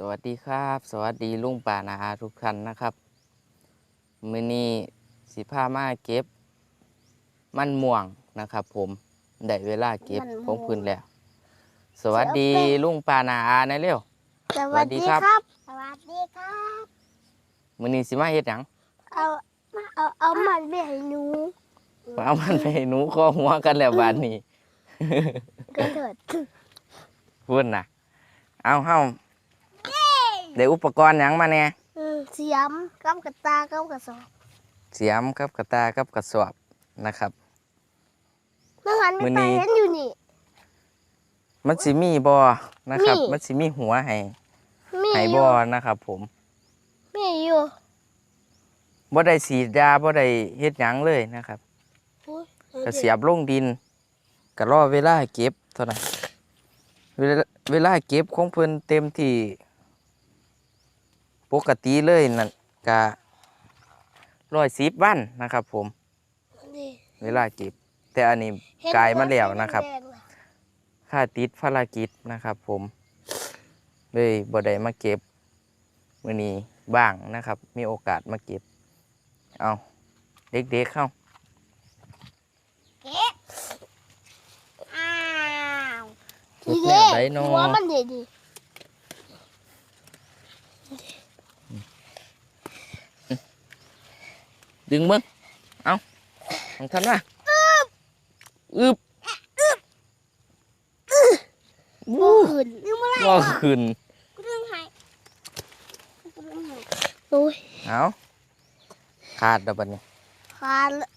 สวัสดีครับ สวัสดีลุงป่านาอาทุกท่านนะครับมื้อนี้สิพามาเก็บ มันม่วงนะครับ ผมได้เวลาเก็บมันม่วงของพื้นแล้ว สวัสดีเอาไปลุงป่านาอาในเร็วสวัสดีครับ สวัสดีครับมื้อนี้สิมาเฮ็ดหยังเอามาเอาเอามันไปให้หนูเอามันไปให้หนูข้อหัวกันแล้วบาดนี้ก็เถิดพุ่นน่ะเอาเฮา ได้อุปกรณ์หยังมาแหน่อืมเสียมกับกระตากับกระสอบเสียมกับกระตากับกระสอบนะครับ เมื่อหันมื้ไม่อนี้ ไปเห็นอยู่นี่ มันสิมีบ่นะครับ มี มันสิมีหัวให้มีให้อบ่ยู่นะครับ ผมมีอยู่บ่ได้สีดยาบ่ได้เฮ็ดหยังเลยนะครับอุ๊ยก็เสียบลงดินก็รอเวลาเก็บเท่านั้นเวลาเวลาเก็บของเพิ่นเต็มที่ ปกติเลยนั่นก็ร้อยสิบวันนะครับ ผม นี่เวลาเก็บ แต่อันนี้เห็นกลายมาแล้วนะครับ แดงๆน่ะค่าติดภารกิจนะครับ ผมเลยบ่ได้มาเก็บมื้อนี้บ้างนะครับ มีโอกาสมาเก็บ เอาเด็กๆเข้า เก็บอ้าวทุกนี่แนเด้วไดโนหัวมันเด็ดดิ ดึงเบิ้งเอาของท่านว่าอึบบ่ขึ้นนี่ขึ้นกูดึงให้กูดึงให้โอ้ยเอาขาดแล้วบัดนี้ขาดละ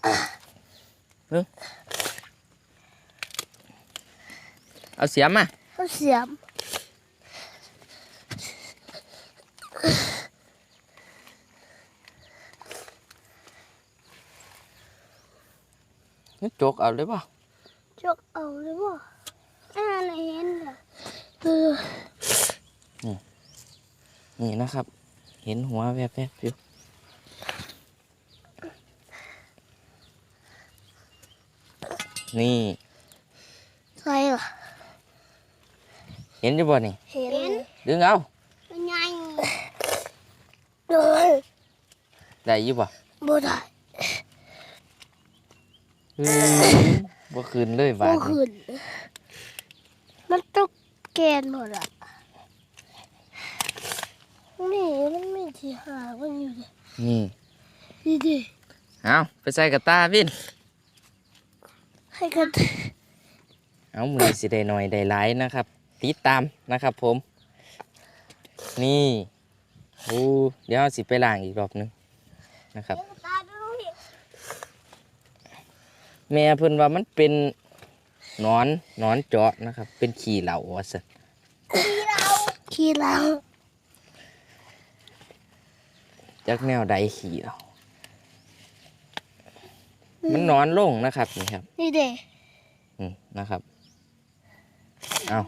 เอาเสียมมาเขาเสียม นี่จกเอาเลยป่ะจกเอาเลยบ่อ่าไหนเห็นเหรอเออนี่นะครับ เห็นหัวแวบๆอยู่นี่ใช่เหรอเห็นอยู่บ่นี่เห็นดึงเอาเป็นไงเดินได้อยู่บ่บ่ได้อื้อ บ่คืนเลยบาบ่ดนี้ขึ้นมันต้องแกนหมดอะนี่มันไม่ที่หามันอยู่ดินี่นี่ดิเอาไปใส่กระตาวินให้กันเอามือสิได้หน่อยได้หลายนะครับ ติดตามนะครับผม นี่โอ้เดี๋ยวเราสิไปล้างอีกรอบหนึงนะครับ ตาดูดิ แม่เพิ่นว่ามันเป็นหนอนหนอนเจาะนะครับ เป็นขี้เหล่าว่าซั่นขี้เราจักแนวใดขี้เหล่ามันนอนลงนะครับนี่ครับ นี่เด้อืมนะครับ เอา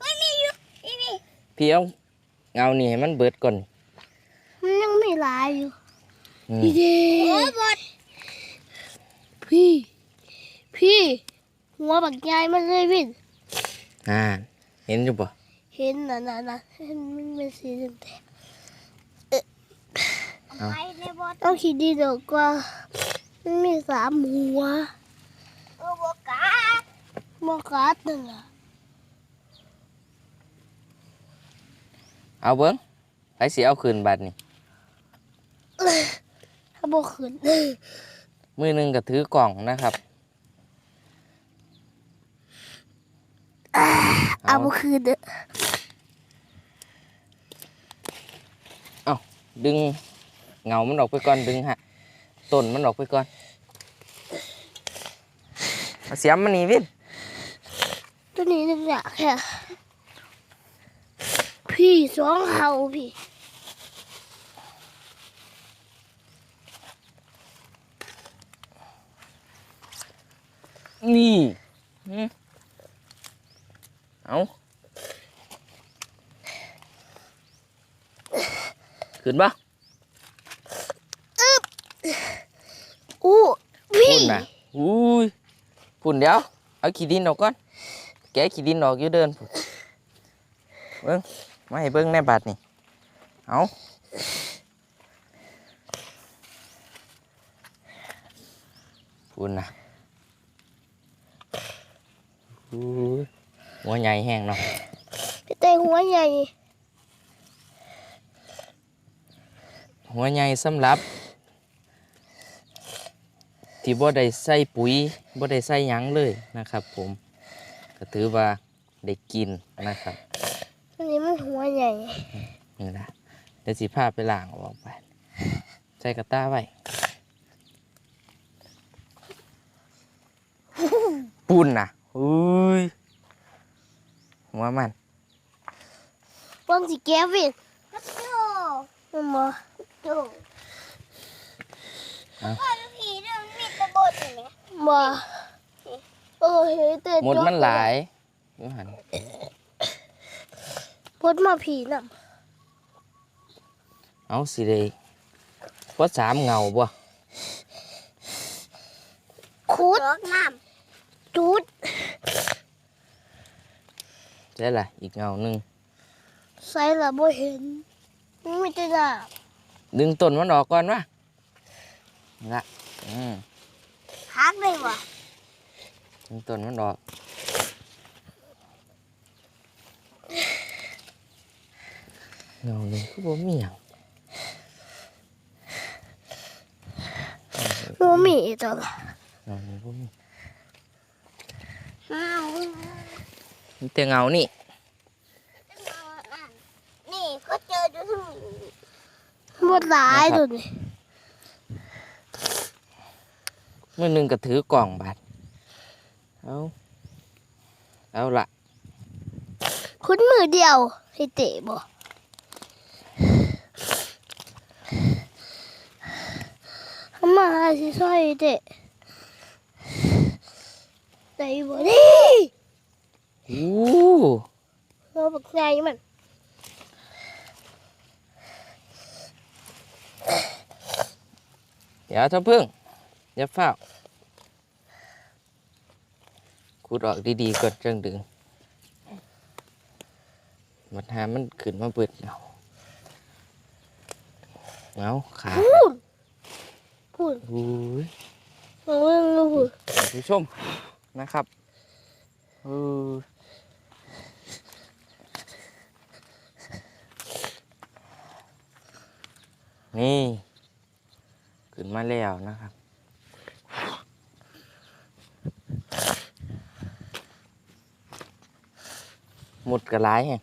ไม่มีอยู่นี่นี่พี่เอาเงานี่ให้มันเบิดก่อน มันยังไม่หลายอยู่อืมนี่เด้หัวบดพี่ พี่ หัวบักใหญ่มันเลยวินอ่า เห็นอยู่บ่เห็นน่ะน่ะน่ะเห็นมันเป็นสีแดงเอาๆต้องคิดดีเดี๋ยวกว่ามันมีสามหัวโอ้บกาดบกาดนั่นล่ะเอาเบิ้งไปสิเอาคืนบัดนี่ถ้าบกขึ้นมือหนึงก็ถือกล่องนะครับ เอาบกขึ้นเด้อดึงเงามันออกไปก่อนดึงฮะต้นมันออกไปก่อนเอาเสียมมันนี่วินตัวนี้นึงอยากแค่พี่สองเฮาพี่นี่อืม เอาขึ้นปะอู้พี่พุ่นนะอุ้ยพุ่นเดี๋ยว เอาขี้ดินออกก่อน แกะขี้ดินออกอยู่เดินพุ่นเบิ้งมาให้เบิ้งในบัตรนี่ เอาพูนนะอู้ย หัวใหญ่แห้งเนาะพี่เต้หัวใหญ่ หัวใหญ่สำหรับ ที่บ่ได้ใส่ปุ๋ยบ่ได้ใส่หยังเลยนะครับ ผมก็ถือว่าได้กินนะครับอันนี้มันหัวใหญ่นี่นะเดี๋ยวสิพาไปล้างออกไปใส่กระต้าไว้ปุ่นนะอุ้ย หัวมันบางสิแก้วินมันบ่ผีเรื่องมีตะบดเห็นไหมบ่เออเฮ้ยเต้หมดมันหลายอยู่หันพดมาผีน่ะเอาสิเลยว่าสามเงาบ่คุดรถน้จุด ใช่ละอีกเงาหนึ่งใส่ละบ่เห็นมันมีแต่น้ดึงต้นมันออกก่อนวะละอืมำพักเลยวะดึงต้นมันออกเงาหนึ่งคือบ่มีหยังำบ่มีอีกตัวละเงาหนึ่งบ่มีอ้าว มีแต่เงานี่นี่ก็เจอดูทั้งหมดหลายตัวนี่มือหนึ่งก็ถือกล่องบัตรเอาเอาละคุดมือเดียวให้เตะบ่ทำมาหาสิซอยเตะได้บ่นี่ อู้เราบักใหญ่มันเดี๋ยวเท่าพึ่งเดี๋ยวเฝ้าขุดออกดีๆก่อนจังดึงมันหามันขึ้นมาเปิดเงาเงาขาพูดพูดอุ้ยเอาเรื่องมาพูดท่านผู้ชมนะครับเออ นี่ ขึ้นมาแล้วนะครับ หมดกระไรแฮง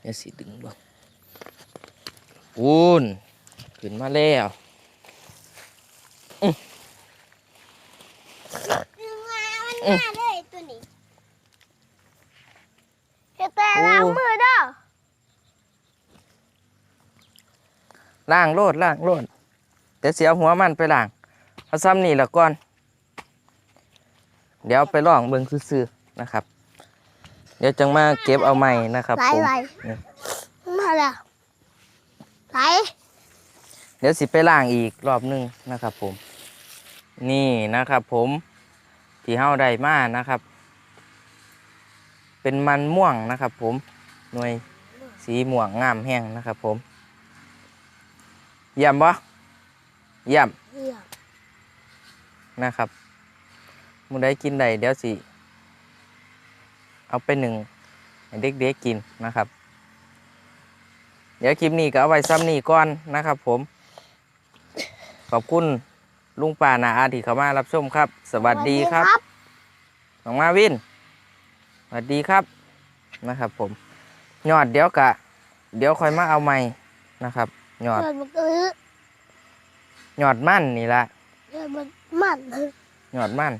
เดี๋ยสิดึงบ่งปูนขึ้นมาแล้วดึงมามันมาเลยตัวนี้ เฮ็ดแต่ ล้างมือเด้อล่างโลดล่างโลดเดี๋ยวเสียหัวมันไปล่างเอาซ้ำนี่ละก่อน เดี๋ยวไปลองเบิ่งซื่อๆนะครับ เดี๋ยวจังมาเก็บเอาใหม่นะครับไหลผมไหลนี่มาแล้วไหลเดี๋ยวสิไปล่างอีกรอบหนึงนะครับผม นี่นะครับผมที่เฮาได้มานะครับ เป็นมันม่วงนะครับผมหน่วยสีม่วงงามแห้งนะครับผมเยี่ยมบ่เยี่ยมเหี้ยนะครับมูได้กินได้เดี๋ยวสิ เอาไปหนึ่งให้เด็กๆกินนะครับ เดี๋ยวคลิปนี้ก็เอาไว้ซ้ำนี่ก่อนนะครับผม ขอบคุณลุงป่านาอาที่เข้ามารับชมครับ สวัสดีครับน้องมาวิน สวัสดีครับนะครับผมยอดเดี๋ยวกะ เดี๋ยวค่อยมาเอาใหม่นะครับยอดเกิดมันเออยอดมั่นนี่ละเกิดมันมันยอดมั่น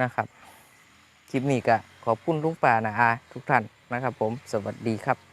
นะครับ คลิปนี้ก็ขอบคุณลุงป่านาอาทุกท่านนะครับผมสวัสดีครับ